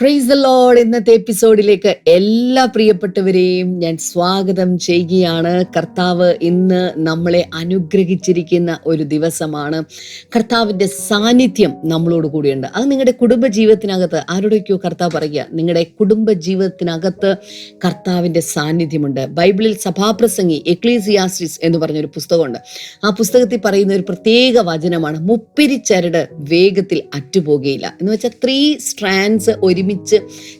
Price load ഇന്നത്തെ എപ്പിസോഡിലേക്ക് എല്ലാ പ്രിയപ്പെട്ടവരെയും ഞാൻ സ്വാഗതം ചെയ്യുകയാണ്. കർത്താവ് ഇന്ന് നമ്മളെ അനുഗ്രഹിച്ചിരിക്കുന്ന ഒരു ദിവസമാണ്. കർത്താവിന്റെ സാന്നിധ്യം നമ്മളോട് കൂടിയുണ്ട്. അത് നിങ്ങളുടെ കുടുംബ ജീവിതത്തിനകത്ത് കർത്താവ് പറയുക നിങ്ങളുടെ കുടുംബ ജീവിതത്തിനകത്ത് കർത്താവിന്റെ സാന്നിധ്യമുണ്ട്. ബൈബിളിൽ സഭാപ്രസംഗി എക്ലീസിയാസ്റ്റിസ് എന്ന് പറഞ്ഞൊരു പുസ്തകമുണ്ട്. ആ പുസ്തകത്തിൽ പറയുന്ന ഒരു പ്രത്യേക വചനമാണ് മുപ്പിരിച്ചരട് വേഗത്തിൽ അറ്റുപോകുകയില്ല എന്ന് വെച്ചാൽ ത്രീ സ്ട്രാൻഡ്സ് ഒരുമിച്ച്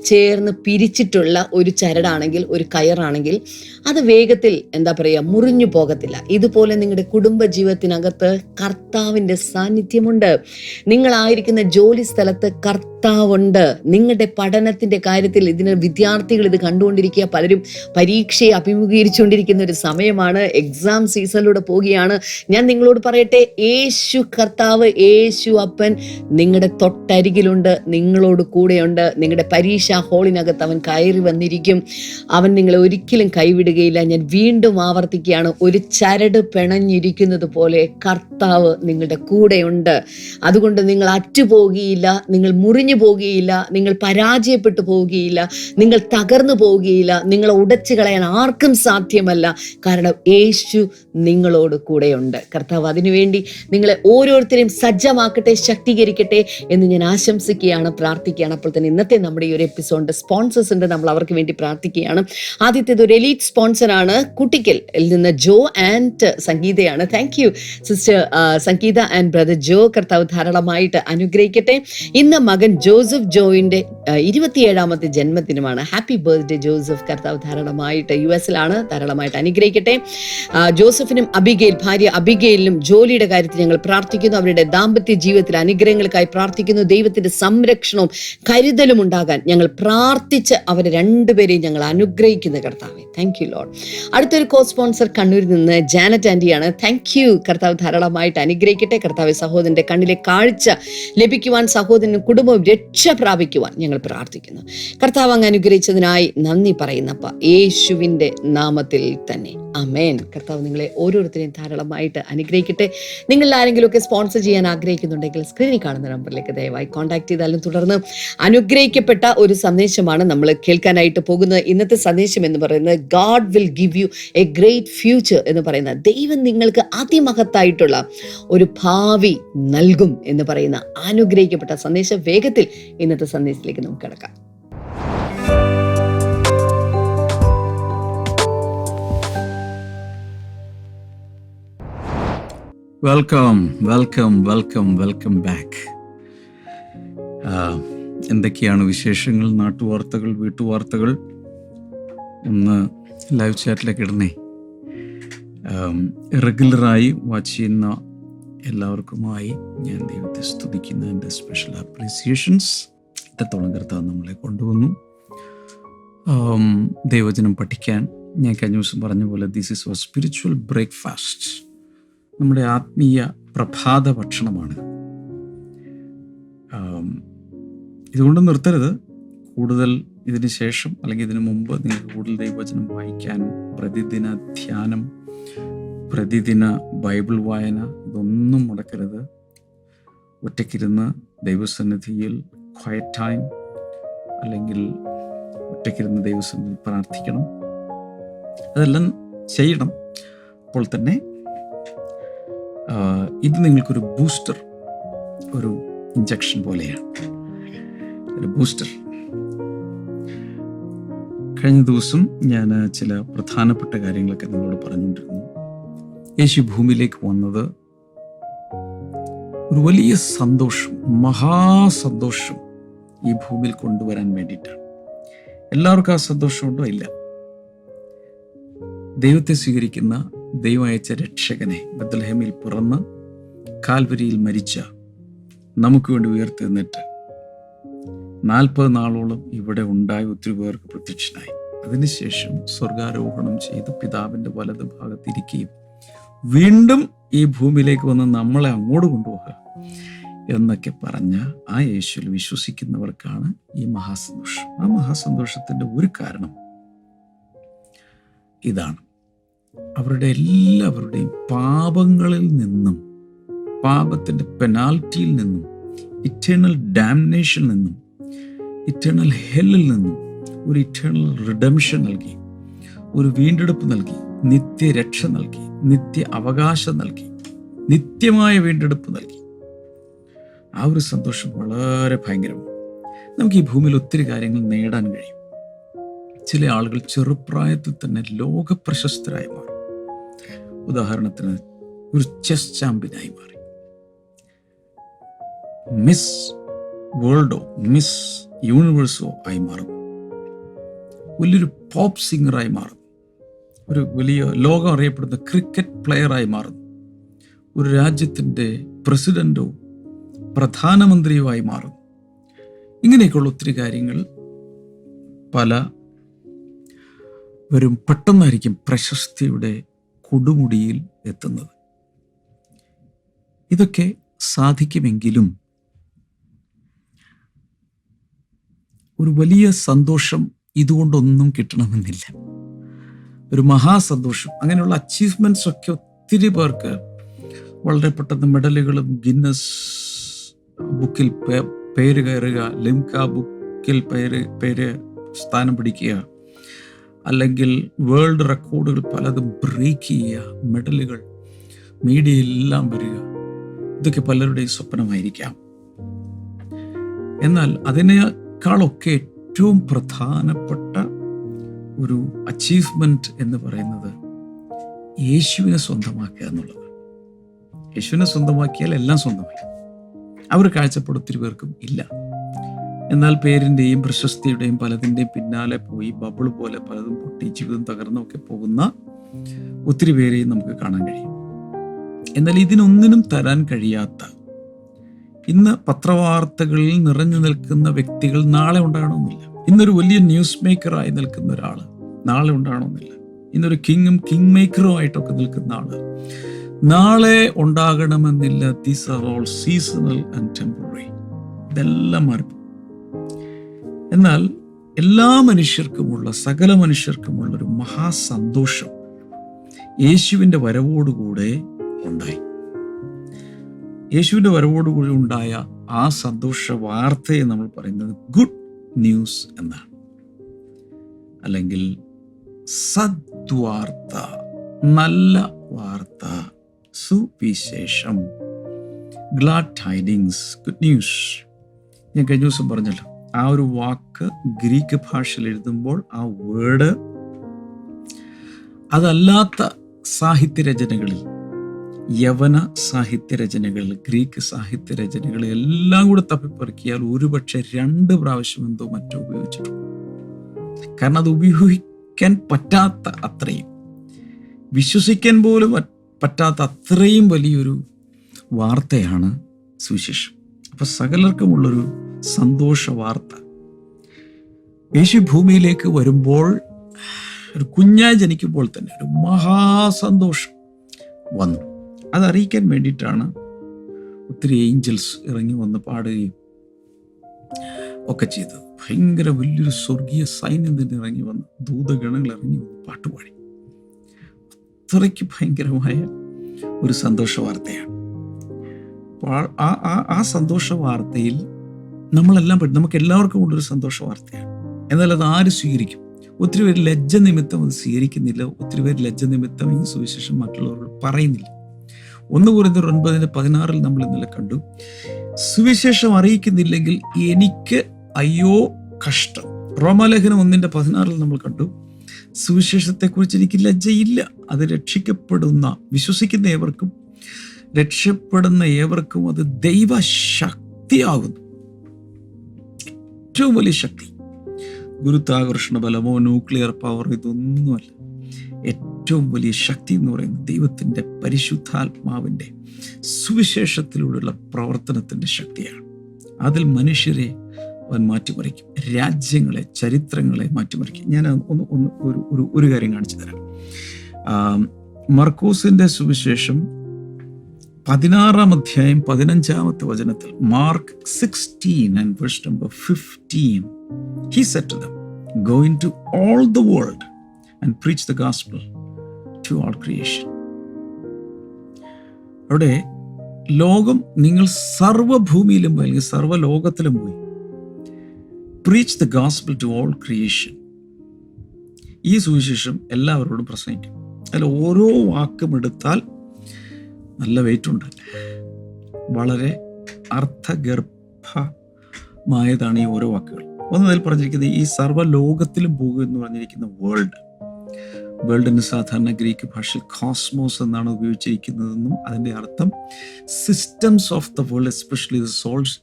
ചേർന്ന് പിരിച്ചിട്ടുള്ള ഒരു ചരടാണെങ്കിൽ ഒരു കയറാണെങ്കിൽ അത് വേഗത്തിൽ എന്താ പറയുക മുറിഞ്ഞു പോകത്തില്ല. ഇതുപോലെ നിങ്ങളുടെ കുടുംബ ജീവിതത്തിനകത്ത് കർത്താവിന്റെ സാന്നിധ്യമുണ്ട്. നിങ്ങളായിരിക്കുന്ന ജോലി സ്ഥലത്ത് കർത്താവുണ്ട്. നിങ്ങളുടെ പഠനത്തിന്റെ കാര്യത്തിൽ ഇതിന് വിദ്യാർത്ഥികൾ ഇത് കണ്ടുകൊണ്ടിരിക്കുക. പലരും പരീക്ഷയെ അഭിമുഖീകരിച്ചുകൊണ്ടിരിക്കുന്ന ഒരു സമയമാണ്. എക്സാം സീസണിലൂടെ പോവുകയാണ്. ഞാൻ നിങ്ങളോട് പറയട്ടെ യേശു കർത്താവ് യേശു അപ്പൻ നിങ്ങളുടെ തൊട്ടരികിലുണ്ട് നിങ്ങളോട് കൂടെയുണ്ട്. നിങ്ങളുടെ പരീക്ഷാ ഹോളിനകത്ത് അവൻ കയറി വന്നിരിക്കും. അവൻ നിങ്ങളെ ഒരിക്കലും കൈവിടുകയില്ല. ഞാൻ വീണ്ടും ആവർത്തിക്കുകയാണ്. ഒരു ചരട് പിണഞ്ഞിരിക്കുന്നത് പോലെ കർത്താവ് നിങ്ങളുടെ കൂടെയുണ്ട്. അതുകൊണ്ട് നിങ്ങൾ അറ്റുപോകുകയില്ല നിങ്ങൾ മുറിഞ്ഞു പോകുകയില്ല നിങ്ങൾ പരാജയപ്പെട്ടു പോവുകയില്ല. നിങ്ങൾ തകർന്നു പോവുകയില്ല. നിങ്ങളെ ഉടച്ചു കളയാൻ ആർക്കും സാധ്യമല്ല. കാരണം യേശു നിങ്ങളോട് കൂടെയുണ്ട്. കർത്താവ് അതിനുവേണ്ടി നിങ്ങളെ ഓരോരുത്തരെയും സജ്ജമാക്കട്ടെ ശക്തീകരിക്കട്ടെ എന്ന് ഞാൻ ആശംസിക്കുകയാണ് പ്രാർത്ഥിക്കുകയാണ്. അപ്പോൾ തന്നെ ഇന്നത്തെ നമ്മുടെ ഈ ഒരു എപ്പിസോഡിന്റെ സ്പോൺസേഴ്സ് ഉണ്ട്. നമ്മൾ അവർക്ക് വേണ്ടി പ്രാർത്ഥിക്കുകയാണ്. ആദ്യത്തേത് ഒരു എലീറ്റ് സ്പോൺസറാണ് കുട്ടിക്കൽ നിന്ന് Jo and സംഗീതയാണ്. Thank you sister Sangeetha and brother Jo. കർത്താവ് ധാരാളമായിട്ട് അനുഗ്രഹിക്കട്ടെ. ഇന്ന് മകൻ ജോസഫ് ജോയിന്റെ ഇരുപത്തിയേഴാമത്തെ ജന്മദിനമാണ്. Happy birthday Joseph. കർത്താവ് ധാരാളമായിട്ട് യു എസിലാണ് ധാരാളമായിട്ട് അനുഗ്രഹിക്കട്ടെ. ജോസഫിനും അബിഗയിൽ ഭാര്യ അബിഗയിലും ജോലിയുടെ കാര്യത്തിൽ ഞങ്ങൾ പ്രാർത്ഥിക്കുന്നു. അവരുടെ ദാമ്പത്യ ജീവിതത്തിൽ അനുഗ്രഹങ്ങൾക്കായി പ്രാർത്ഥിക്കുന്നു. ദൈവത്തിന്റെ സംരക്ഷണവും കരുതലും ഉണ്ടാകാൻ ഞങ്ങൾ പ്രാർത്ഥിച്ച് അവരെ രണ്ടുപേരെയും ഞങ്ങൾ അനുഗ്രഹിക്കുന്ന കർത്താവെ. താങ്ക് യു ലോഡ് അടുത്തൊരു കോ സ്പോൺസർ കണ്ണൂരിൽ നിന്ന് ജാനറ്റ് ആന്റിയാണ് താങ്ക് യു കർത്താവ് ധാരാളമായിട്ട് അനുഗ്രഹിക്കട്ടെ. കർത്താവ് സഹോദരന്റെ കണ്ണിലെ കാഴ്ച ലഭിക്കുവാൻ സഹോദരനും കുടുംബവും രക്ഷ പ്രാപിക്കുവാൻ ഞങ്ങൾ പ്രാർത്ഥിക്കുന്നു. കർത്താവ് അങ്ങ് അനുഗ്രഹിച്ചതിനായി നന്ദി പറയുന്നപ്പ യേശുവിന്റെ നാമത്തിൽ തന്നെ. അമേൻ കർത്താവ് നിങ്ങളെ ഓരോരുത്തരെയും ധാരാളമായിട്ട് അനുഗ്രഹിക്കട്ടെ. നിങ്ങൾ ആരെങ്കിലും ഒക്കെ സ്പോൺസർ ചെയ്യാൻ ആഗ്രഹിക്കുന്നുണ്ടെങ്കിൽ സ്ക്രീനിൽ കാണുന്ന നമ്പറിലേക്ക് ദയവായി കോൺടാക്ട് ചെയ്താലും തുടർന്ന് അനുഗ്രഹിക്കപ്പെട്ട ഒരു സന്ദേശമാണ് നമ്മൾ കേൾക്കാനായിട്ട് പോകുന്നത്. ഇന്നത്തെ സന്ദേശം എന്ന് പറയുന്നത് God will give you a great future എന്ന് പറയുന്ന ദൈവം നിങ്ങൾക്ക് അതിമഹത്തായിട്ടുള്ള ഒരു ഭാവി നൽകും എന്ന് പറയുന്ന അനുഗ്രഹിക്കപ്പെട്ട സന്ദേശം വേഗത്തിൽ ഇന്നത്തെ സന്ദേശത്തിലേക്ക് നമുക്ക് കിടക്കാം. Welcome welcome welcome welcome back എന്തൊക്കെയാണ് വിശേഷങ്ങൾ? നാട്ടുവാർത്തകൾ വീട്ടുവാർത്തകൾ? ഒന്ന് ലൈവ് ചാറ്റിലേക്ക് ഇടണേ. റെഗുലറായി വാച്ച് ചെയ്യുന്ന എല്ലാവർക്കുമായി ഞാൻ ദൈവത്തെ സ്തുതിക്കുന്ന. എന്റെ സ്പെഷ്യൽ അപ്രീസിയേഷൻസ് ഇത്രത്തോളം കർത്താവ് നമ്മളെ കൊണ്ടുവന്നു. ദൈവചനം പഠിക്കാൻ ഞാൻ കഴിഞ്ഞ ദിവസം പറഞ്ഞ പോലെ this is a spiritual breakfast നമ്മുടെ ആത്മീയ പ്രഭാത ഭക്ഷണമാണ് ഇതുകൊണ്ട് നിർത്തരുത്. കൂടുതൽ ഇതിന് ശേഷം അല്ലെങ്കിൽ ഇതിനു മുമ്പ് നിങ്ങൾക്ക് കൂടുതൽ ദൈവവചനം വായിക്കാനും പ്രതിദിന ധ്യാനം പ്രതിദിന ബൈബിൾ വായന ഇതൊന്നും മുടക്കരുത്. ഒറ്റയ്ക്കിരുന്ന് ദൈവസന്നിധിയിൽ ക്വയറ്റ് ടൈം അല്ലെങ്കിൽ ഒറ്റയ്ക്കിരുന്ന് ദൈവസന്നിധിയിൽ പ്രാർത്ഥിക്കണം. അതെല്ലാം ചെയ്യണം. അപ്പോൾ തന്നെ ഇത് നിങ്ങൾക്കൊരു ബൂസ്റ്റർ ഒരു ഇഞ്ചക്ഷൻ പോലെയാണ്. ഒരു ബൂസ്റ്റർ. കഴിഞ്ഞ ദിവസം ഞാൻ ചില പ്രധാനപ്പെട്ട കാര്യങ്ങളൊക്കെ നിങ്ങളോട് പറഞ്ഞുകൊണ്ടിരുന്നു. യേശു ഭൂമിയിലേക്ക് വന്നത് ഒരു വലിയ സന്തോഷം മഹാസന്തോഷം ഈ ഭൂമിയിൽ കൊണ്ടുവരാൻ വേണ്ടിയിട്ടാണ്. എല്ലാവർക്കും ആ സന്തോഷമുണ്ടോ? ഇല്ല. ദൈവത്തെ സ്വീകരിക്കുന്ന ദൈവം അയച്ച രക്ഷകനെ ബദ്ലഹേമിൽ പിറന്ന് കാൽവരിയിൽ മരിച്ച നമുക്ക് വേണ്ടി ഉയർത്തെന്നിട്ട് നാൽപ്പത് നാളോളം ഇവിടെ ഉണ്ടായി ഒത്തിരി പേർക്ക് പ്രത്യക്ഷനായി. അതിനുശേഷം സ്വർഗാരോഹണം ചെയ്ത് പിതാവിന്റെ വലത് ഭാഗത്തിരിക്കുകയും വീണ്ടും ഈ ഭൂമിയിലേക്ക് വന്ന് നമ്മളെ അങ്ങോട്ട് കൊണ്ടുപോകുക എന്നൊക്കെ പറഞ്ഞ ആ യേശുവിൽ വിശ്വസിക്കുന്നവർക്കാണ് ഈ മഹാസന്തോഷം. ആ മഹാസന്തോഷത്തിന്റെ ഒരു കാരണം ഇതാണ്. അവരുടെ എല്ലാവരുടെയും പാപങ്ങളിൽ നിന്നും പാപത്തിന്റെ പെനാൽറ്റിയിൽ നിന്നും ഇറ്റേണൽ ഡാമിനേഷനിൽ നിന്നും ഇറ്റേണൽ ഹെല്ലിൽ നിന്നും ഒരു ഇറ്റേണൽ റിഡംഷൻ നൽകി ഒരു വീണ്ടെടുപ്പ് നൽകി നിത്യരക്ഷ നൽകി നിത്യ അവകാശം നൽകി നിത്യമായ വീണ്ടെടുപ്പ് നൽകി. ആ ഒരു സന്തോഷം വളരെ ഭയങ്കരമാണ്. നമുക്ക് ഈ ഭൂമിയിൽ ഒത്തിരി കാര്യങ്ങൾ നേടാൻ കഴിയും. ചില ആളുകൾ ചെറുപ്രായത്തിൽ തന്നെ ലോക പ്രശസ്തരായി മാറി. ഉദാഹരണത്തിന് ഒരു ചെസ് ചാമ്പ്യനായി മാറി. മിസ് വേൾഡോ മിസ് യൂണിവേഴ്സോ ആയി മാറും. വലിയൊരു പോപ്പ് സിംഗറായി മാറും. ഒരു വലിയ ലോകം അറിയപ്പെടുന്ന ക്രിക്കറ്റ് പ്ലെയറായി മാറും. ഒരു രാജ്യത്തിന്റെ പ്രസിഡന്റോ പ്രധാനമന്ത്രിയോ ആയി മാറും. ഇങ്ങനെയൊക്കെയുള്ള ഒത്തിരി കാര്യങ്ങൾ പല വരും പെട്ടെന്നായിരിക്കും പ്രശസ്തിയുടെ കൊടുമുടിയിൽ എത്തുന്നത്. ഇതൊക്കെ സാധിക്കുമെങ്കിലും ഒരു വലിയ സന്തോഷം ഇതുകൊണ്ടൊന്നും കിട്ടണമെന്നില്ല. ഒരു മഹാസന്തോഷം അങ്ങനെയുള്ള അച്ചീവ്മെന്റ്സ് ഒക്കെ ഒത്തിരി പേർക്ക് വളരെ പെട്ടെന്ന് മെഡലുകളും ഗിന്നസ് ബുക്കിൽ പേര് കയറുക ലിംക ബുക്കിൽ പേര് പേര് സ്ഥാനം പിടിക്കുക അല്ലെങ്കിൽ വേൾഡ് റെക്കോർഡുകൾ പലതും ബ്രേക്ക് ചെയ്യുക മെഡലുകൾ മീഡിയയിലെല്ലാം വരിക ഇതൊക്കെ പലരുടെയും സ്വപ്നമായിരിക്കാം. എന്നാൽ അതിനേക്കാളൊക്കെ ഏറ്റവും പ്രധാനപ്പെട്ട ഒരു അച്ചീവ്മെന്റ് എന്ന് പറയുന്നത് യേശുവിനെ സ്വന്തമാക്കുക എന്നുള്ളത്. യേശുവിനെ സ്വന്തമാക്കിയാൽ എല്ലാം സ്വന്തമായി. അവർ ഒരു കാഴ്ചപ്പാട് ഒത്തിരി പേർക്കും ഇല്ല. എന്നാൽ പേരിന്റെയും പ്രശസ്തിയുടെയും പലതിന്റെയും പിന്നാലെ പോയി ബബിൾ പോലെ പലതും പൊട്ടി ജീവിതം തകർന്നൊക്കെ പോകുന്ന ഒത്തിരി പേരെയും നമുക്ക് കാണാൻ കഴിയും. എന്നാൽ ഇതിനൊന്നിനും തരാൻ കഴിയാത്ത ഇന്ന് പത്രവാർത്തകളിൽ നിറഞ്ഞു നിൽക്കുന്ന വ്യക്തികൾ നാളെ ഉണ്ടാകണമെന്നില്ല. ഇന്നൊരു വലിയ ന്യൂസ് മേക്കറായി നിൽക്കുന്ന ഒരാൾ നാളെ ഉണ്ടാകണമെന്നില്ല. ഇന്നൊരു കിങ്ങും കിങ് മേക്കറും ആയിട്ടൊക്കെ നിൽക്കുന്ന ആൾ നാളെ ഉണ്ടാകണമെന്നില്ല. These are all seasonal and temporary ഇതെല്ലാം മാറിപ്പോകും. എന്നാൽ എല്ലാ മനുഷ്യർക്കുമുള്ള സകല മനുഷ്യർക്കുമുള്ള ഒരു മഹാസന്തോഷം യേശുവിന്റെ വരവോടുകൂടെ ഉണ്ടായി. യേശുവിന്റെ വരവോടുകൂടി ഉണ്ടായ ആ സന്തോഷ വാർത്തയെ നമ്മൾ പറയുന്നത് ഗുഡ് ന്യൂസ് എന്നാണ്. അല്ലെങ്കിൽ സദ്വാർത്ത നല്ല വാർത്ത സുവിശേഷം ഗ്ലാഡ് ടൈഡിങ്സ് ഗുഡ് ന്യൂസ്. ഞാൻ കഴിഞ്ഞ ദിവസം പറഞ്ഞല്ലോ ആ ഒരു വാക്ക് ഗ്രീക്ക് ഭാഷയിൽ എഴുതുമ്പോൾ ആ വേർഡ് അതല്ലാത്ത സാഹിത്യരചനകളിൽ യവന സാഹിത്യരചനകളിൽ ഗ്രീക്ക് സാഹിത്യരചനകളിൽ എല്ലാം കൂടെ തപ്പിപ്പറക്കിയാൽ ഒരുപക്ഷെ രണ്ട് പ്രാവശ്യം എന്തോ മറ്റോ ഉപയോഗിച്ചിട്ടുണ്ട്. കാരണം അത് ഉപയോഗിക്കാൻ പറ്റാത്ത അത്രയും വിശ്വസിക്കാൻ പോലും പറ്റാത്ത അത്രയും വലിയൊരു വാർത്തയാണ് സുവിശേഷം. അപ്പൊ സകലർക്കുമുള്ളൊരു സന്തോഷ വാർത്ത യേശു ഭൂമിയിലേക്ക് വരുമ്പോൾ ഒരു കുഞ്ഞായി ജനിക്കുമ്പോൾ തന്നെ ഒരു മഹാസന്തോഷം വന്നു. അതറിയിക്കാൻ വേണ്ടിയിട്ടാണ് ഒത്തിരി ഏഞ്ചൽസ് ഇറങ്ങി വന്ന് പാടുകയും ഒക്കെ ചെയ്തത്. ഭയങ്കര വലിയൊരു സ്വർഗീയ സൈന്യം തന്നെ ഇറങ്ങി വന്ന് ദൂതഗണങ്ങൾ ഇറങ്ങി വന്ന് പാട്ടുപാടി അത്രയ്ക്ക് ഭയങ്കരമായ ഒരു സന്തോഷ വാർത്തയാണ് ആ- ആ സന്തോഷ വാർത്തയിൽ നമ്മളെല്ലാം പറ്റും നമുക്ക് എല്ലാവർക്കും ഉള്ളൊരു സന്തോഷ വാർത്തയാണ്. എന്നാൽ അത് ആര് സ്വീകരിക്കും? ഒത്തിരി പേര് ലജ്ജ നിമിത്തം അത് സ്വീകരിക്കുന്നില്ല. ഒത്തിരി പേര് ലജ്ജ നിമിത്തം ഈ സുവിശേഷം മറ്റുള്ളവരോട് പറയുന്നില്ല. ഒന്ന് കുറിഞ്ഞ ഒൻപതിന് പതിനാറിൽ നമ്മൾ ഇന്നലെ കണ്ടു. സുവിശേഷം അറിയിക്കുന്നില്ലെങ്കിൽ എനിക്ക് അയ്യോ കഷ്ടം. റോമാലേഖനം ഒന്നിന്റെ പതിനാറിൽ നമ്മൾ കണ്ടു. സുവിശേഷത്തെക്കുറിച്ച് എനിക്ക് ലജ്ജയില്ല. അത് രക്ഷിക്കപ്പെടുന്ന വിശ്വസിക്കുന്ന ഏവർക്കും രക്ഷപ്പെടുന്ന ഏവർക്കും അത് ദൈവശക്തിയാകുന്നു. ഏറ്റവും വലിയ ശക്തി. ഗുരുത്വാകർഷണ ബലമോ ന്യൂക്ലിയർ പവർ ഇതൊന്നുമല്ല. ഏറ്റവും വലിയ ശക്തി എന്ന് പറയുന്നത് ദൈവത്തിന്റെ പരിശുദ്ധാത്മാവിന്റെ സുവിശേഷത്തിലൂടെയുള്ള പ്രവർത്തനത്തിന്റെ ശക്തിയാണ്. അതിൽ മനുഷ്യരെ അവൻ മാറ്റിമറിക്കും രാജ്യങ്ങളെ ചരിത്രങ്ങളെ മാറ്റിമറിക്കും. ഞാൻ ഒന്ന് ഒന്ന് ഒരു ഒരു കാര്യം കാണിച്ചു തരാം. മർക്കോസിന്റെ സുവിശേഷം പതിനാറാം അധ്യായം പതിനഞ്ചാമത്തെ വചനത്തിൽ Mark sixteen and verse number fifteen. He said them to all the world and preach the gospel to all creation അവിടെ ലോകം നിങ്ങൾ സർവഭൂമിയിലും പോയി അല്ലെങ്കിൽ സർവ ലോകത്തിലും പോയി preach the gospel to all creation ഈ സുവിശേഷം എല്ലാവരോടും പ്രസംഗിക്കും. അതിൽ ഓരോ വാക്കും എടുത്താൽ നല്ല വെയിറ്റ് ഉണ്ട് വളരെ അർത്ഥഗർഭമായതാണ് ഈ ഓരോ വാക്കുകൾ. ഒന്നതിൽ പറഞ്ഞിരിക്കുന്നത് ഈ സർവ ലോകത്തിലും പോകും എന്ന് പറഞ്ഞിരിക്കുന്ന വേൾഡ് വേൾഡിന് സാധാരണ ഗ്രീക്ക് ഭാഷയിൽ കോസ്മോസ് എന്നാണ് ഉപയോഗിച്ചിരിക്കുന്നതെന്നും അതിന്റെ അർത്ഥം systems of the world especially the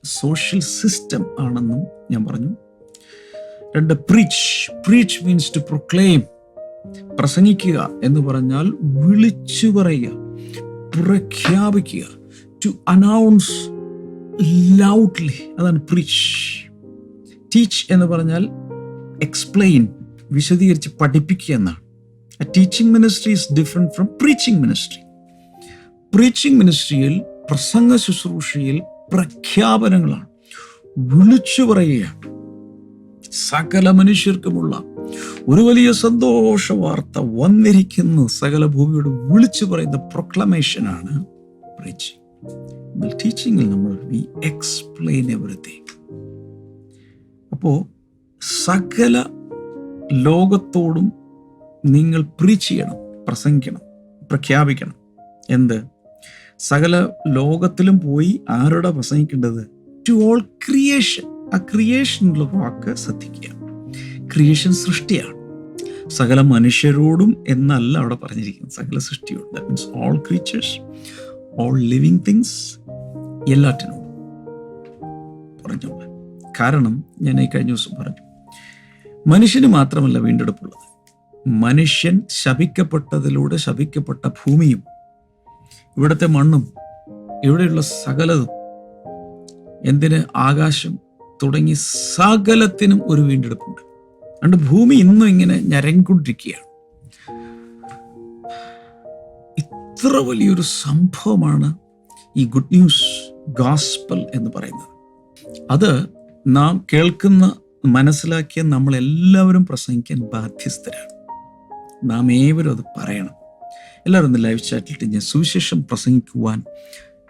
social system ആണെന്നും ഞാൻ പറഞ്ഞു. രണ്ട് preach preach means to proclaim പ്രസംഗിക്കുക എന്ന് പറഞ്ഞാൽ വിളിച്ചു പറയുക പ്രഖ്യാപിക്കുക. ടു അനൗൺസ് ലൗഡ്ലി അതാണ് പ്രീച്ച് ടീച്ച് എന്ന് പറഞ്ഞാൽ എക്സ്പ്ലെയിൻ വിശദീകരിച്ച് പഠിപ്പിക്കുക എന്നാണ്. Teaching ministry is different from preaching ministry preaching മിനിസ്ട്രിയിൽ പ്രസംഗ ശുശ്രൂഷയിൽ പ്രഖ്യാപനങ്ങളാണ്. വിളിച്ചു പറയുകയാണ്. സകല മനുഷ്യർക്കുമുള്ള ഒരു വലിയ സന്തോഷ വാർത്ത വന്നിരിക്കുന്നു. സകല ഭൂമിയോട് വിളിച്ചു പറയുന്ന പ്രൊക്ലമേഷനാണ് പ്രീച്ചിങ് ടീച്ചിങ്ങിൽ നമ്മൾ വി എക്സ്പ്ലെയിൻ എവറിത്തിങ് അപ്പോൾ സകല ലോകത്തോടും നിങ്ങൾ പ്രീച്ച് ചെയ്യണം പ്രസംഗിക്കണം പ്രഖ്യാപിക്കണം. എന്ത്? സകല ലോകത്തിലും പോയി ആരോടാ പ്രസംഗിക്കേണ്ടത്? ടു ഓൾ ക്രിയേഷൻ ആ ക്രിയേഷനുള്ള വാക്ക് ശ്രദ്ധിക്കുക. ക്രിയേഷൻ സൃഷ്ടിയാണ്. സകല മനുഷ്യരോടും എന്നല്ല അവിടെ പറഞ്ഞിരിക്കുന്നത്. സകല സൃഷ്ടിയോട്. That means all creatures all living things എല്ലാറ്റിനോടും പറഞ്ഞു കാരണം ഞാൻ ഈ കഴിഞ്ഞ ദിവസം പറഞ്ഞു. മനുഷ്യന് മാത്രമല്ല വീണ്ടെടുപ്പുള്ളത്. മനുഷ്യൻ ശപിക്കപ്പെട്ടതിലൂടെ ശപിക്കപ്പെട്ട ഭൂമിയും ഇവിടുത്തെ മണ്ണും ഇവിടെയുള്ള സകലതും എന്തിന്? ആകാശം തുടങ്ങി സകലത്തിനും ഒരു വീണ്ടെടുപ്പുണ്ട്. അതുകൊണ്ട് ഭൂമി ഇന്നും ഇങ്ങനെ ഞരങ്ങിക്കൊണ്ടിരിക്കുകയാണ്. ഇത്ര വലിയൊരു സംഭവമാണ് ഈ ഗുഡ് ന്യൂസ് ഗാസ്പൽ എന്ന് പറയുന്നത്. അത് നാം കേൾക്കുന്ന മനസ്സിലാക്കിയ നമ്മളെല്ലാവരും പ്രസംഗിക്കാൻ ബാധ്യസ്ഥരാണ്. നാം ഏവരും അത് പറയണം. എല്ലാവരും ഒന്ന് ലൈവ് ചാറ്റിലിട്ട് ഞാൻ സുവിശേഷം പ്രസംഗിക്കുവാൻ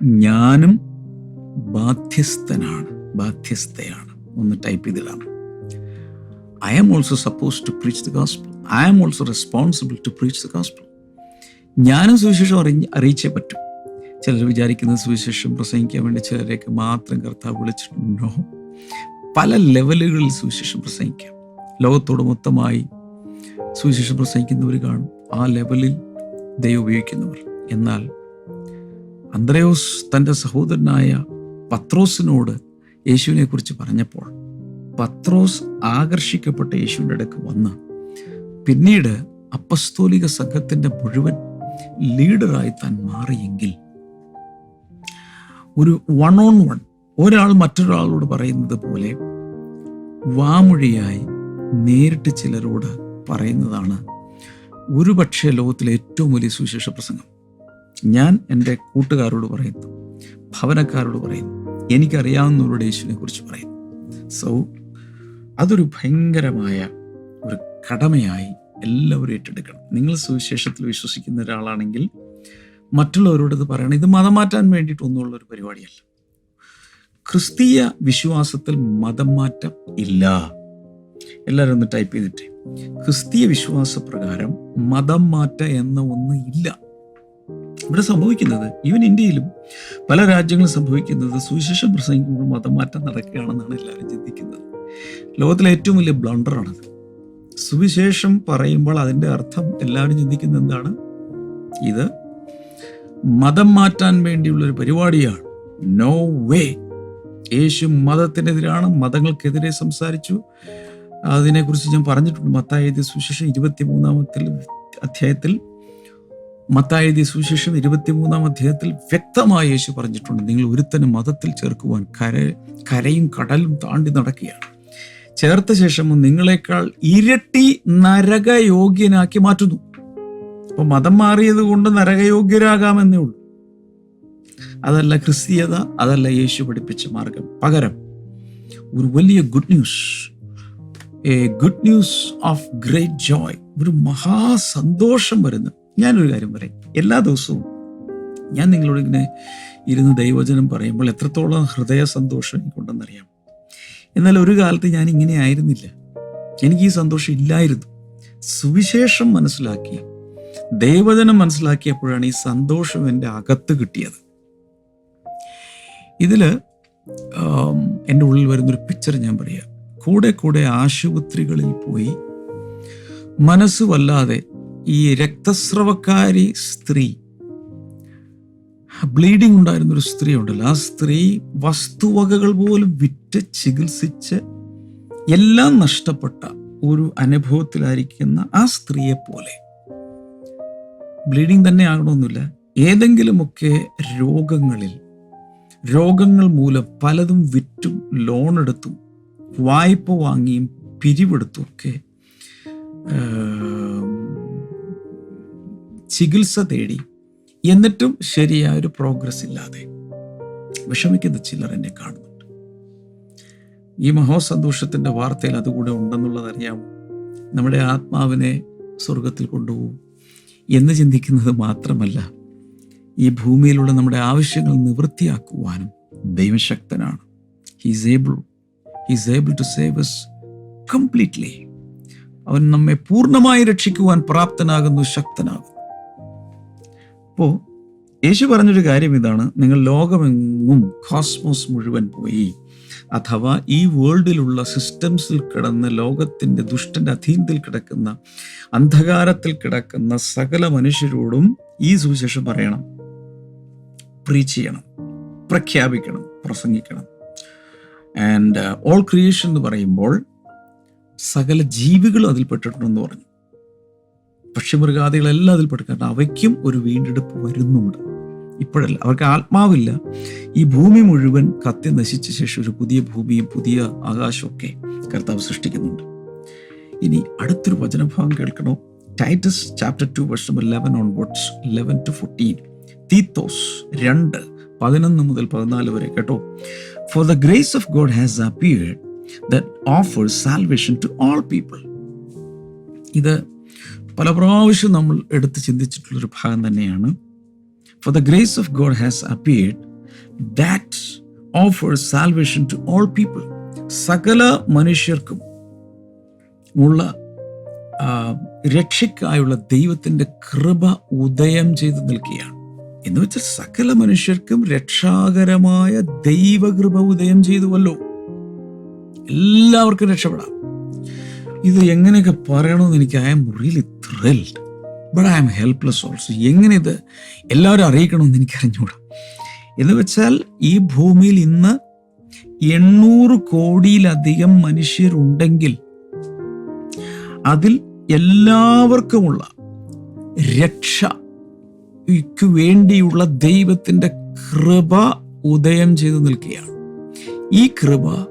ഞാനും ബാധ്യസ്ഥനാണ് ബാധ്യസ്ഥയാണ്. ഒന്ന് type ചെയ്തിടാണ് I am also suppose to preach the gospel I am also responsible to preach the gospel ഞാനും സുവിശേഷം അറിഞ്ഞ് അറിയിച്ചേ പറ്റും. ചിലർ വിചാരിക്കുന്ന സുവിശേഷം പ്രസംഗിക്കാൻ വേണ്ടി ചിലരെയൊക്കെ മാത്രം കർത്താവ് വിളിച്ചിട്ടുണ്ടോ? പല ലെവലുകളിൽ സുവിശേഷം പ്രസംഗിക്കാം. ലോകത്തോട് മൊത്തമായി സുവിശേഷം പ്രസംഗിക്കുന്നവർ കാണും. ആ ലെവലിൽ ദൈവം ഉപയോഗിക്കുന്നവർ. എന്നാൽ അന്ത്രയോസ് തന്റെ സഹോദരനായ പത്രോസിനോട് യേശുവിനെ കുറിച്ച് പറഞ്ഞപ്പോൾ പത്രോസ് ആകർഷിക്കപ്പെട്ട യേശുവിന്റെ അടുക്ക് വന്ന് പിന്നീട് അപ്പസ്തോലിക സംഘത്തിന്റെ മുഴുവൻ ലീഡറായി താൻ മാറിയെങ്കിൽ ഒരു വൺ ഓൺ വൺ ഒരാൾ മറ്റൊരാളോട് പറയുന്നത് പോലെ വാമൊഴിയായി നേരിട്ട് ചിലരോട് പറയുന്നതാണ് ഒരുപക്ഷെ ലോകത്തിലെ ഏറ്റവും വലിയ സുവിശേഷ പ്രസംഗം. ഞാൻ എന്റെ കൂട്ടുകാരോട് പറയുന്നു ഭവനക്കാരോട് പറയുന്നു എനിക്കറിയാവുന്നവരുടെ യേശുവിനെ കുറിച്ച് പറയുന്നു. സോ അതൊരു ഭയങ്കരമായ ഒരു കടമയായി എല്ലാവരും ഏറ്റെടുക്കണം. നിങ്ങൾ സുവിശേഷത്തിൽ വിശ്വസിക്കുന്ന ഒരാളാണെങ്കിൽ മറ്റുള്ളവരോട് ഇത് പറയണം. ഇത് മതം മാറ്റാൻ വേണ്ടിയിട്ടൊന്നുമുള്ള ഒരു പരിപാടിയല്ല. ക്രിസ്തീയ വിശ്വാസത്തിൽ മതം മാറ്റം ഇല്ല. എല്ലാവരും ഒന്ന് ടൈപ്പ് ചെയ്തിട്ട്. ക്രിസ്തീയ വിശ്വാസ പ്രകാരം മതം മാറ്റ എന്ന ഒന്ന് ഇല്ല. ഇവിടെ സംഭവിക്കുന്നത് ഈവൻ ഇന്ത്യയിലും പല രാജ്യങ്ങളും സംഭവിക്കുന്നത് സുവിശേഷം പ്രസംഗിക്കുമ്പോൾ മതം മാറ്റം നടക്കുകയാണെന്നാണ് എല്ലാവരും ചിന്തിക്കുന്നത്. ലോകത്തിലെ ഏറ്റവും വലിയ ബ്ലണ്ടറാണ് സുവിശേഷം പറയുമ്പോൾ അതിന്റെ അർത്ഥം എല്ലാവരും ചിന്തിക്കുന്ന എന്താണ്? ഇത് മതം മാറ്റാൻ വേണ്ടിയുള്ള ഒരു പരിപാടിയാണ്. നോ വേ യേശു മതത്തിനെതിരാണ് മതങ്ങൾക്കെതിരെ സംസാരിച്ചു. അതിനെക്കുറിച്ച് ഞാൻ പറഞ്ഞിട്ടുണ്ട്. മത്തായ എഴുതിയ സുവിശേഷം ഇരുപത്തി മൂന്നാമത്തിൽ അധ്യായത്തിൽ മത്തായ എഴുതിയ സുവിശേഷം ഇരുപത്തിമൂന്നാം അധ്യായത്തിൽ വ്യക്തമായി യേശു പറഞ്ഞിട്ടുണ്ട്. നിങ്ങൾ ഒരുത്തന് മതത്തിൽ ചേർക്കുവാൻ കര കരയും കടലും താണ്ടി നടക്കുകയാണ്. ചേർത്ത ശേഷം നിങ്ങളെക്കാൾ ഇരട്ടി നരകയോഗ്യനാക്കി മാറ്റുന്നു. അപ്പൊ മതം മാറിയത് കൊണ്ട് നരകയോഗ്യരാകാമെന്നേ ഉള്ളൂ. അതല്ല ക്രിസ്തീയത അതല്ല യേശു പഠിപ്പിച്ച മാർഗം. പകരം ഒരു വലിയ good news a good news of great joy ഒരു മഹാസന്തോഷം വരുന്നു. ഞാനൊരു കാര്യം പറയും. എല്ലാ ദിവസവും ഞാൻ നിങ്ങളോട് ഇങ്ങനെ ഇരുന്ന് ദൈവചനം പറയുമ്പോൾ എത്രത്തോളം ഹൃദയ സന്തോഷം എനിക്കുണ്ടെന്നറിയാം എന്നാൽ ഒരു കാലത്ത് ഞാൻ ഇങ്ങനെ ആയിരുന്നില്ല. എനിക്ക് ഈ സന്തോഷം ഇല്ലായിരുന്നു. സുവിശേഷം മനസ്സിലാക്കി ദൈവജനം മനസ്സിലാക്കിയപ്പോഴാണ് ഈ സന്തോഷം എന്റെ അകത്ത് കിട്ടിയത്. ഇതിൽ എന്റെ ഉള്ളിൽ വരുന്നൊരു പിക്ചർ ഞാൻ പറയാം കൂടെ കൂടെ ആശുപത്രികളിൽ പോയി മനസ്സ് വല്ലാതെ ഈ രക്തസ്രവക്കാരി സ്ത്രീ ബ്ലീഡിംഗ് ഉണ്ടായിരുന്നൊരു സ്ത്രീ ഉണ്ടല്ലോ. ആ സ്ത്രീ വസ്തുവകകൾ പോലും വിറ്റ് ചികിത്സിച്ച് എല്ലാം നഷ്ടപ്പെട്ട ഒരു അനുഭവത്തിലായിരിക്കുന്ന ആ സ്ത്രീയെ പോലെ. ബ്ലീഡിങ് തന്നെ ആകണമെന്നില്ല. ഏതെങ്കിലുമൊക്കെ രോഗങ്ങളിൽ രോഗങ്ങൾ മൂലം പലതും വിറ്റും ലോൺ എടുത്തും വായ്പ വാങ്ങിയും പിരിവെടുത്തും ഒക്കെ ചികിത്സ തേടി എന്നിട്ടും ശരിയായ ഒരു പ്രോഗ്രസ് ഇല്ലാതെ വിഷമിക്കുന്ന ചിലർ എന്നെ കാണുന്നുണ്ട് ഈ മഹോസന്തോഷത്തിന്റെ വാർത്തയിൽ അതുകൂടെ ഉണ്ടെന്നുള്ളത് അറിയാമോ? നമ്മുടെ ആത്മാവിനെ സ്വർഗത്തിൽ കൊണ്ടുപോകും എന്ന് ചിന്തിക്കുന്നത് മാത്രമല്ല ഈ ഭൂമിയിലുള്ള നമ്മുടെ ആവശ്യങ്ങൾ നിവൃത്തിയാക്കുവാനും ദൈവശക്തനാണ്. He's able he's able to save us completely അവൻ നമ്മെ പൂർണമായി രക്ഷിക്കുവാൻ പ്രാപ്തനാകുന്നു ശക്തനാകുന്നു. അപ്പോൾ യേശു പറഞ്ഞൊരു കാര്യം ഇതാണ് നിങ്ങൾ ലോകമെങ്ങും കോസ്മോസ് മുഴുവൻ പോയി അഥവാ ഈ വേൾഡിലുള്ള സിസ്റ്റംസിൽ കിടന്ന് ലോകത്തിന്റെ ദുഷ്ടന്റെ അധീനത്തിൽ കിടക്കുന്ന അന്ധകാരത്തിൽ കിടക്കുന്ന സകല മനുഷ്യരോടും ഈ സുവിശേഷം പറയണം. പ്രീച്ച് ചെയ്യണം. പ്രഖ്യാപിക്കണം. പ്രസംഗിക്കണം. ആൻഡ് ഓൾ ക്രിയേഷൻ എന്ന് പറയുമ്പോൾ സകല ജീവികളും അതിൽപ്പെട്ടിട്ടുണ്ടെന്ന് പറഞ്ഞു. പക്ഷിമൃഗാദികളെല്ലാം അതിൽ പെട്ടിട്ടുണ്ട്. അവയ്ക്കും ഒരു വീണ്ടെടുപ്പ് വരുന്നുണ്ട്. ഇപ്പോഴല്ല അവർക്ക് ആത്മാവില്ല. ഈ ഭൂമി മുഴുവൻ കത്തി നശിച്ച ശേഷം ഒരു പുതിയ ഭൂമിയും പുതിയ ആകാശമൊക്കെ കർത്താവ് സൃഷ്ടിക്കുന്നുണ്ട്. ഇനി അടുത്തൊരു വചനഭാഗം കേൾക്കണോ? ടൈറ്റസ് ചാപ്റ്റർ ടു വർഷം eleven onwards eleven to fourteen Titus രണ്ട് പതിനൊന്ന് മുതൽ പതിനാല് വരെ കേട്ടോ. For the grace of God has appeared that offers salvation to all people ഇത് പല പ്രാവശ്യം നമ്മൾ എടുത്ത് ചിന്തിച്ചിട്ടുള്ളൊരു ഭാഗം തന്നെയാണ്. For the grace of God has appeared that offers salvation to all people സകല മനുഷ്യർക്കും ഉള്ള രക്ഷയ്ക്കായുള്ള ദൈവത്തിന്റെ കൃപ ഉദയം ചെയ്തു നിൽക്കുകയാണ്. എന്ന് വെച്ചാൽ സകല മനുഷ്യർക്കും രക്ഷാകരമായ ദൈവകൃപ ഉദയം ചെയ്തുവല്ലോ. എല്ലാവർക്കും രക്ഷപ്പെടാം. ഇത് എങ്ങനെയൊക്കെ പറയണമെന്ന് എനിക്ക് I am really thrilled but I am helpless also എങ്ങനെ ഇത് എല്ലാവരും അറിയിക്കണമെന്ന് എനിക്ക് അറിഞ്ഞുകൂടാ എന്ന് വെച്ചാൽ ഈ ഭൂമിയിൽ ഇന്ന് എണ്ണൂറ് കോടിയിലധികം മനുഷ്യരുണ്ടെങ്കിൽ അതിൽ എല്ലാവർക്കുമുള്ള രക്ഷയ്ക്ക് വേണ്ടിയുള്ള ദൈവത്തിന്റെ കൃപ ഉദയം ചെയ്തു നിൽക്കുകയാണ്. ഈ കൃപ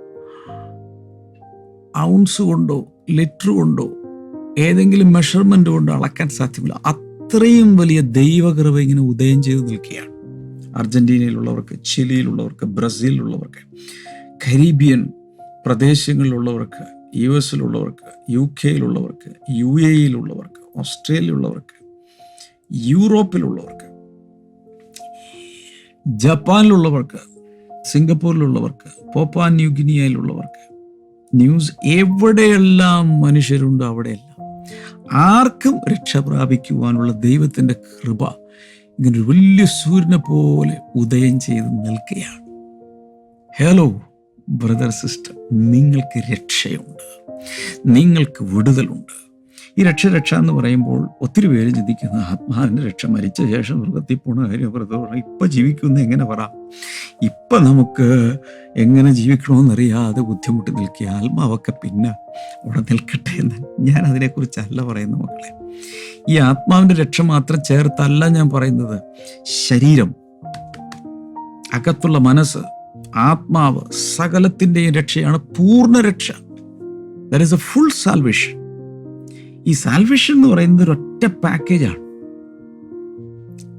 ഔൺസ് കൊണ്ടോ ലിറ്റർ കൊണ്ടോ ഏതെങ്കിലും മെഷർമെന്റ് കൊണ്ട് അളക്കാൻ സാധ്യമല്ല. അത്രയും വലിയ ദൈവകൃപ ഇങ്ങനെ ഉദയം ചെയ്ത് നിൽക്കുകയാണ്. അർജന്റീനയിലുള്ളവർക്ക് ചിലിയിലുള്ളവർക്ക് ബ്രസീലിലുള്ളവർക്ക് കരീബിയൻ പ്രദേശങ്ങളിലുള്ളവർക്ക് യു എസിലുള്ളവർക്ക് യു കെയിലുള്ളവർക്ക് യു എയിലുള്ളവർക്ക് ഓസ്ട്രേലിയയിലുള്ളവർക്ക് യൂറോപ്പിലുള്ളവർക്ക് ജപ്പാനിലുള്ളവർക്ക് സിംഗപ്പൂരിലുള്ളവർക്ക് പോപ്പാ ന്യൂഗിനിയയിലുള്ളവർക്ക് ന്യൂസ് എവിടെയെല്ലാം മനുഷ്യരുണ്ടോ അവിടെയെല്ലാം. ആർക്കും രക്ഷ പ്രാപിക്കുവാനുള്ള ദൈവത്തിന്റെ കൃപ ഇങ്ങനെ ഒരു വലിയ സൂര്യനെ പോലെ ഉദയം ചെയ്ത് നിൽക്കുകയാണ്. ഹലോ ബ്രദർ സിസ്റ്റർ നിങ്ങൾക്ക് രക്ഷയുണ്ട്. നിങ്ങൾക്ക് വിടുതലുണ്ട്. ഈ രക്ഷ രക്ഷ എന്ന് പറയുമ്പോൾ ഒത്തിരി പേര് ചിന്തിക്കുന്ന ആത്മാവിന്റെ രക്ഷ മരിച്ച ശേഷം മൃഗത്തിൽ പോണ കാര്യം ബ്രദർ ഇപ്പം ജീവിക്കുമെന്ന് എങ്ങനെ പറ? ഇപ്പം നമുക്ക് എങ്ങനെ ജീവിക്കണമെന്നറിയാതെ ബുദ്ധിമുട്ടി നിൽക്കുക. ആത്മാവൊക്കെ പിന്നെ അവിടെ നിൽക്കട്ടെ എന്ന്. ഞാൻ അതിനെക്കുറിച്ചല്ല പറയുന്ന മക്കളെ. ഈ ആത്മാവിന്റെ രക്ഷ മാത്രം ചേർത്തല്ല ഞാൻ പറയുന്നത്. ശരീരം അകത്തുള്ള മനസ്സ് ആത്മാവ് സകലത്തിന്റെയും രക്ഷയാണ് പൂർണ രക്ഷ. There is a full salvation ഈ സാൽവേഷൻ എന്ന് പറയുന്നത് ഒരൊറ്റ പാക്കേജാണ്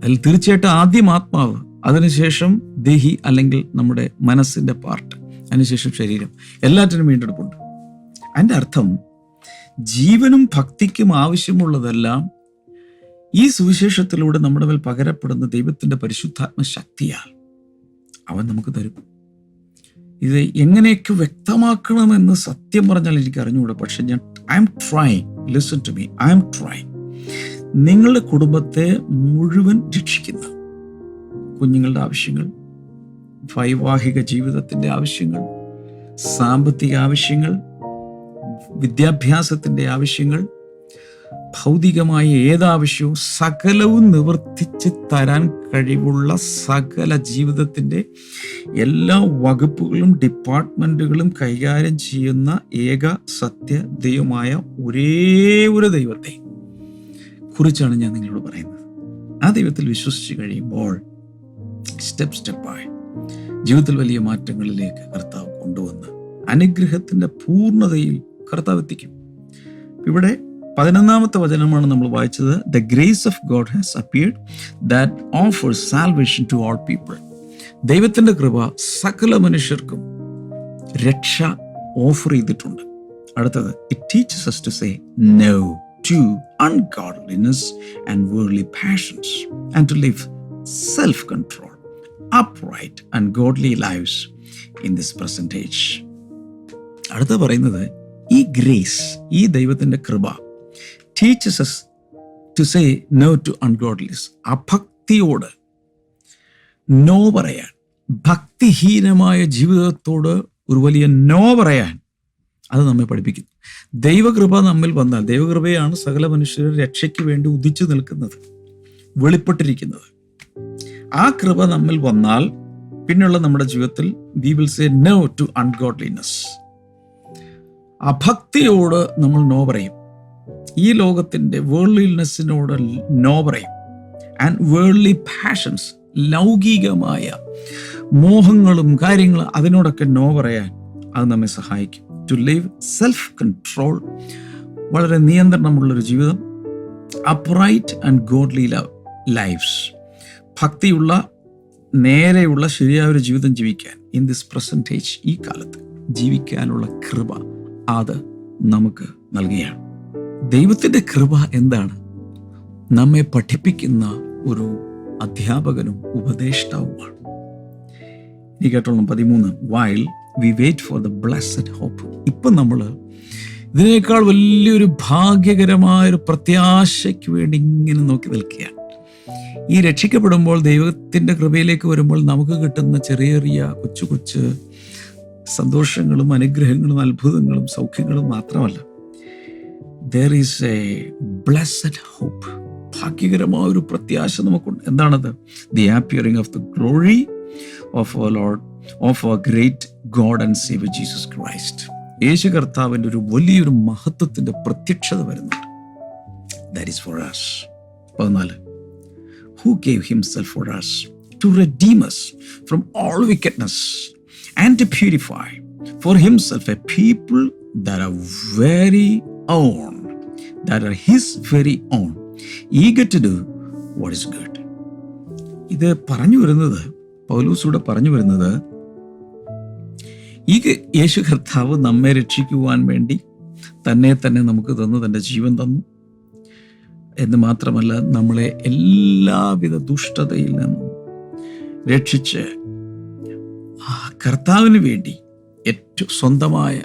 അതിൽ തീർച്ചയായിട്ടും ആദ്യം ആത്മാവ് അതിനുശേഷം ദേഹി അല്ലെങ്കിൽ നമ്മുടെ മനസ്സിന്റെ പാർട്ട് അതിനുശേഷം ശരീരം. എല്ലാറ്റിനും വീണ്ടെടുപ്പുണ്ട്. അതിന്റെ അർത്ഥം ജീവനും ഭക്തിക്കും ആവശ്യമുള്ളതെല്ലാം ഈ സുവിശേഷത്തിലൂടെ നമ്മുടെ മേൽ പകരപ്പെടുന്ന ദൈവത്തിന്റെ പരിശുദ്ധാത്മ ശക്തിയാൽ അവൻ നമുക്ക് തരും. ഇത് എങ്ങനെയൊക്കെ വ്യക്തമാക്കണമെന്ന് സത്യം പറഞ്ഞാൽ എനിക്ക് അറിഞ്ഞുകൂടാ പക്ഷെ ഞാൻ I am trying listen to me I am trying നിങ്ങളുടെ കുടുംബത്തെ മുഴുവൻ രക്ഷിക്കുന്ന കുഞ്ഞുങ്ങളുടെ ആവശ്യങ്ങൾ വൈവാഹിക ജീവിതത്തിന്റെ ആവശ്യങ്ങൾ സാമ്പത്തിക ആവശ്യങ്ങൾ വിദ്യാഭ്യാസത്തിന്റെ ആവശ്യങ്ങൾ ഭൗതികമായ ഏതാവശ്യവും സകലവും നിവർത്തിച്ച് തരാൻ കഴിവുള്ള സകല ജീവിതത്തിന്റെ എല്ലാ വകുപ്പുകളും ഡിപ്പാർട്ട്മെന്റുകളും കൈകാര്യം ചെയ്യുന്ന ഏക സത്യ ദൈവമായ ഒരേ ഒരു ദൈവത്തെ കുറിച്ചാണ് ഞാൻ നിങ്ങളോട് പറയുന്നത്. ആ ദൈവത്തിൽ വിശ്വസിച്ച് കഴിയുമ്പോൾ സ്റ്റെപ്പ് സ്റ്റെപ്പായി ജീവിതത്തിൽ വലിയ മാറ്റങ്ങളിലേക്ക് കർത്താവ് കൊണ്ടുവന്ന് അനുഗ്രഹത്തിന്റെ പൂർണതയിൽ കർത്താവ് എത്തിക്കും. ഇവിടെ പതിനൊന്നാമത്തെ വചനമാണ് നമ്മൾ വായിച്ചത്. The grace of God has appeared that offers salvation to all people ദൈവത്തിന്റെ കൃപ സകല മനുഷ്യർക്കും രക്ഷ ഓഫർ ചെയ്തിട്ടുണ്ട്. അടുത്തത് it teaches us to say no to ungodliness and worldly passions and to live self control and godly lives in this present age. അടുത്ത പറയുന്നത് ഈ ഗ്രേസ് ഈ ദൈവത്തിന്റെ കൃപ teaches us to say no to ungodliness അഭക്തിയോട് no പറയാൻ ഭക്തിഹീനമായ ജീവിതത്തോട് ഒരു വലിയ നോ പറയാൻ അത് നമ്മെ പഠിപ്പിക്കുന്നു. ദൈവകൃപ നമ്മിൽ വന്നാൽ ദൈവകൃപയാണ് സകല മനുഷ്യരുടെ രക്ഷയ്ക്ക് വേണ്ടി ഉദിച്ചു നിൽക്കുന്നത് വെളിപ്പെട്ടിരിക്കുന്നത്. ആ കൃപ നമ്മിൽ വന്നാൽ പിന്നെയുള്ള നമ്മുടെ ജീവിതത്തിൽ we will say no to ungodliness അഭക്തിയോട് നമ്മൾ നോ പറയും. ഈ ലോകത്തിന്റെ വേൾഡ്ലിനെസ്സിനോട് നോ പറയും. ആൻഡ് വേൾഡ്ലി പാഷൻസ് ലൗകികമായ മോഹങ്ങളും കാര്യങ്ങളും അതിനോടൊക്കെ നോ പറയാൻ അത് നമ്മെ സഹായിക്കും. ടു ലിവ് സെൽഫ് കൺട്രോൾ വളരെ നിയന്ത്രണമുള്ളൊരു ജീവിതം. Upright and godly love lives ഭക്തിയുള്ള നേരെയുള്ള ശരിയായ ഒരു ജീവിതം ജീവിക്കാൻ ഇൻ ദിസ് പ്രസന്റേജ് ഈ കാലത്ത് ജീവിക്കാനുള്ള കൃപ അത് നമുക്ക് നൽകുകയാണ്. ദൈവത്തിന്റെ കൃപ എന്താണ്? നമ്മെ പഠിപ്പിക്കുന്ന ഒരു അധ്യാപകനും ഉപദേഷ്ടാവുമാണ്. ഈ കേട്ടോളം പതിമൂന്ന്. While we wait for the blessed hope ഇപ്പം നമ്മൾ ഇതിനേക്കാൾ വലിയൊരു ഭാഗ്യകരമായ ഒരു പ്രത്യാശയ്ക്ക് വേണ്ടി ഇങ്ങനെ നോക്കി നിൽക്കുകയാണ്. ഈ രക്ഷിക്കപ്പെടുമ്പോൾ ദൈവത്തിന്റെ കൃപയിലേക്ക് വരുമ്പോൾ നമുക്ക് കിട്ടുന്ന ചെറിയ ചെറിയ കൊച്ചു കൊച്ചു സന്തോഷങ്ങളും അനുഗ്രഹങ്ങളും അത്ഭുതങ്ങളും സൗഖ്യങ്ങളും മാത്രമല്ല. There is a blessed hope ഭാഗ്യകരമായ ഒരു പ്രത്യാശ നമുക്കുണ്ട്. എന്താണത്? The appearing of the glory of our lord of our great God and save Jesus Christ യേശു കർത്താവിന്റെ ഒരു വലിയൊരു മഹത്വത്തിന്റെ പ്രത്യക്ഷത വരുന്നുണ്ട് ദാറ്റ് ഈസ് ഫോർ us. പതിനാല്. Gave himself for us to redeem us from all wickedness and to purify for himself a people that are very own, that are his very own, eager to do what is good. ഇത് പറഞ്ഞു വരുന്നത് പൗലൂസൂടെ പറഞ്ഞു വരുന്നത് ഈ യേശു കർത്താവ് നമ്മെ രക്ഷിക്കുവാൻ വേണ്ടി തന്നെ തന്നെ നമുക്ക് തന്നു തന്റെ ജീവൻ തന്നു എന്ന് മാത്രമല്ല നമ്മളെ എല്ലാവിധ ദുഷ്ടതയിൽ നിന്നും രക്ഷിച്ച് ആ കർത്താവിന് വേണ്ടി ഏറ്റവും സ്വന്തമായ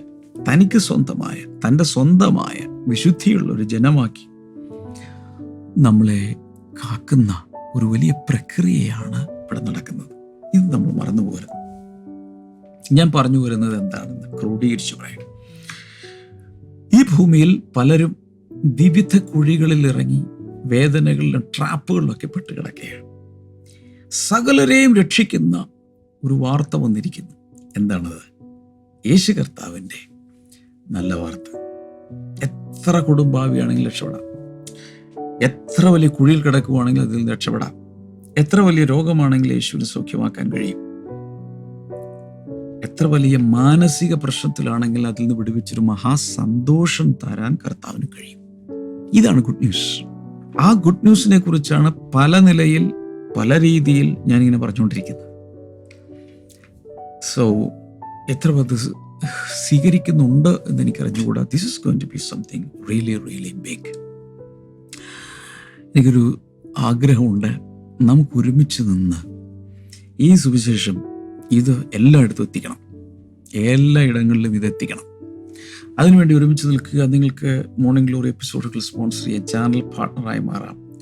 തനിക്ക് സ്വന്തമായ തന്റെ സ്വന്തമായ വിശുദ്ധിയുള്ള ഒരു ജനമാക്കി നമ്മളെ കാക്കുന്ന ഒരു വലിയ പ്രക്രിയയാണ് ഇവിടെ നടക്കുന്നത്. ഇത് നമ്മൾ മറന്നു പോരുന്നത് ഞാൻ പറഞ്ഞു വരുന്നത് എന്താണെന്ന് ക്രോഡീകരിച്ചു പറയണം ഈ ഭൂമിയിൽ പലരും വിവിധ കുഴികളിൽ ഇറങ്ങി വേദനകളിലും ട്രാപ്പുകളിലൊക്കെ പെട്ട് കിടക്കുകയാണ്. സകലരെയും രക്ഷിക്കുന്ന ഒരു വാർത്ത വന്നിരിക്കുന്നു. എന്താണത്? യേശു കർത്താവിന്റെ നല്ല വാർത്ത. എത്ര കുടുംബാവിയാണെങ്കിലും രക്ഷപ്പെടാം. എത്ര വലിയ കുഴിയിൽ കിടക്കുവാണെങ്കിലും അതിൽ നിന്ന് രക്ഷപ്പെടാം. എത്ര വലിയ രോഗമാണെങ്കിലും യേശുവിന് സൗഖ്യമാക്കാൻ കഴിയും. എത്ര വലിയ മാനസിക പ്രശ്നത്തിലാണെങ്കിൽ അതിൽ നിന്ന് വിടുവിച്ചൊരു മഹാസന്തോഷം തരാൻ കർത്താവിന് കഴിയും. ഇതാണ് ഗുഡ് ന്യൂസ് ആ ഗുഡ് ന്യൂസിനെ കുറിച്ചാണ് പല നിലയിൽ പല രീതിയിൽ ഞാനിങ്ങനെ പറഞ്ഞുകൊണ്ടിരിക്കുന്നത്. സോ എത്ര this സ്വീകരിക്കുന്നുണ്ട് എന്ന് എനിക്ക് അറിഞ്ഞുകൂടാ this is going to be something really really big എനിക്കൊരു ആഗ്രഹമുണ്ട്. നമുക്ക് ഒരുമിച്ച് നിന്ന് ഈ സുവിശേഷം ഇത് എല്ലായിടത്തും എത്തിക്കണം. എല്ലാ ഇടങ്ങളിലും ഇത് എത്തിക്കണം. അതിനുവേണ്ടി ഒരുമിച്ച് നിൽക്കുക. നിങ്ങൾക്ക് മോർണിംഗ് ഗ്ലോറി എപ്പിസോഡുകൾ സ്പോൺസർ ചെയ്യാൻ ചാനൽ പാർട്ണറായി മാറാം.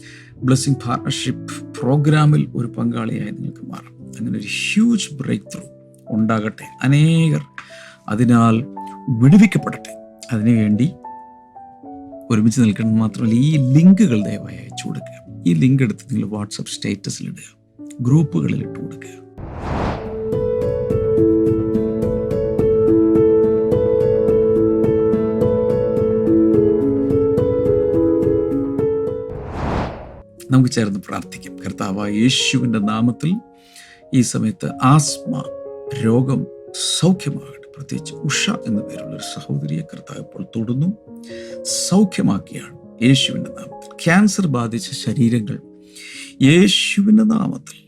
ബ്ലെസ്സിങ് പാർട്ണർഷിപ്പ് പ്രോഗ്രാമിൽ ഒരു പങ്കാളിയായി നിങ്ങൾക്ക് മാറാം. അങ്ങനെ ഒരു ഹ്യൂജ് ബ്രേക്ക് ത്രൂ ഉണ്ടാകട്ടെ. അനേകർ അതിനാൽ വിടുവിക്കപ്പെടട്ടെ. അതിനുവേണ്ടി ഒരുമിച്ച് നിൽക്കണം മാത്രമല്ല ഈ ലിങ്കുകൾ ദയവായി അയച്ചു കൊടുക്കുക. ഈ ലിങ്ക് എടുത്ത് നിങ്ങൾ വാട്സപ്പ് സ്റ്റേറ്റസിൽ ഇടുക ഗ്രൂപ്പുകളിൽ ഇട്ട് കൊടുക്കുക. നമുക്ക് ചേർന്ന് പ്രാർത്ഥിക്കാം. കർത്താവ് യേശുവിന്റെ നാമത്തിൽ ഈ സമയത്ത് ആസ്മ രോഗം സൗഖ്യമാകട്ടെ. പ്രത്യേകിച്ച് ഉഷ എന്ന പേരുള്ള ഒരു സഹോദരിയെ കർത്താവ് ഇപ്പോൾ തൊടുന്നു. സൗഖ്യമാക്കിയാണ് യേശുവിന്റെ നാമത്തിൽ. ക്യാൻസർ ബാധിച്ച ശരീരങ്ങൾ യേശുവിന്റെ നാമത്തിൽ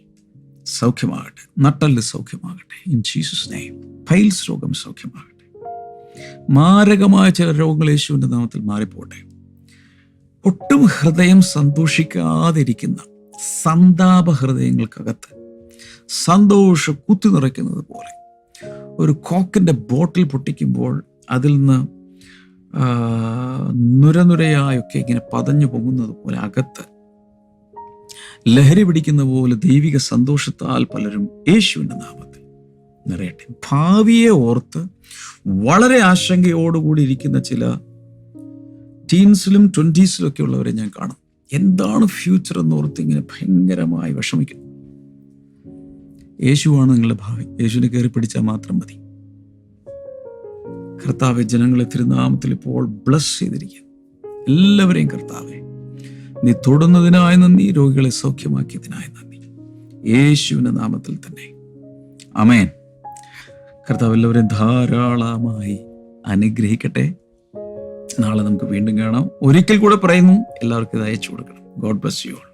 സൗഖ്യമാകട്ടെ. നട്ടൽ സൗഖ്യമാകട്ടെ. ഇൻ ജീസസ് നെയിം ഫൈൽസ് രോഗം സൗഖ്യമാകട്ടെ. മാരകമായ ചില രോഗങ്ങൾ യേശുവിന്റെ നാമത്തിൽ മാറിപ്പോട്ടെ. ഒട്ടും ഹൃദയം സന്തോഷിക്കാതിരിക്കുന്ന സന്താപ ഹൃദയങ്ങൾക്കകത്ത് സന്തോഷം കുത്തി നിറയ്ക്കുന്നത് പോലെ ഒരു കോക്കിന്റെ ബോട്ടിൽ പൊട്ടിക്കുമ്പോൾ അതിൽ നിന്ന് നുരനുരയായൊക്കെ ഇങ്ങനെ പതഞ്ഞു പൊങ്ങുന്നത് പോലെ അകത്ത്. ലഹരി പിടിക്കുന്ന പോലെ ദൈവിക സന്തോഷത്താൽ പലരും യേശുവിന്റെ നാമത്തിൽ നിറയട്ടെ. ഭാവിയെ ഓർത്ത് വളരെ ആശങ്കയോടുകൂടി ഇരിക്കുന്ന ചില ടീൻസിലും ട്വന്റീസിലും ഒക്കെ ഉള്ളവരെ ഞാൻ കാണും. എന്താണ് ഫ്യൂച്ചർ എന്ന് ഓർത്ത് ഇങ്ങനെ ഭയങ്കരമായി വിഷമിക്കും യേശുവാണ് നിങ്ങളുടെ ഭാവി. യേശുവിനെ കയറി പിടിച്ചാൽ മാത്രം മതി. കർത്താവെ ജനങ്ങളെ തിരുനാമത്തിൽ ഇപ്പോൾ ബ്ലസ് ചെയ്തിരിക്കുക എല്ലാവരെയും കർത്താവെ നീ തൊടുന്നതിനായ നന്ദി രോഗികളെ സൗഖ്യമാക്കിയതിനായ നന്ദി. യേശുവിന്റെ നാമത്തിൽ തന്നെ. അമേൻ കർത്താവ് എല്ലാവരെയും ധാരാളമായി അനുഗ്രഹിക്കട്ടെ. നാളെ നമുക്ക് വീണ്ടും കാണാം. ഒരിക്കൽ കൂടെ പറയുന്നു എല്ലാവർക്കും ഇത് അയച്ചു കൊടുക്കണം. God bless you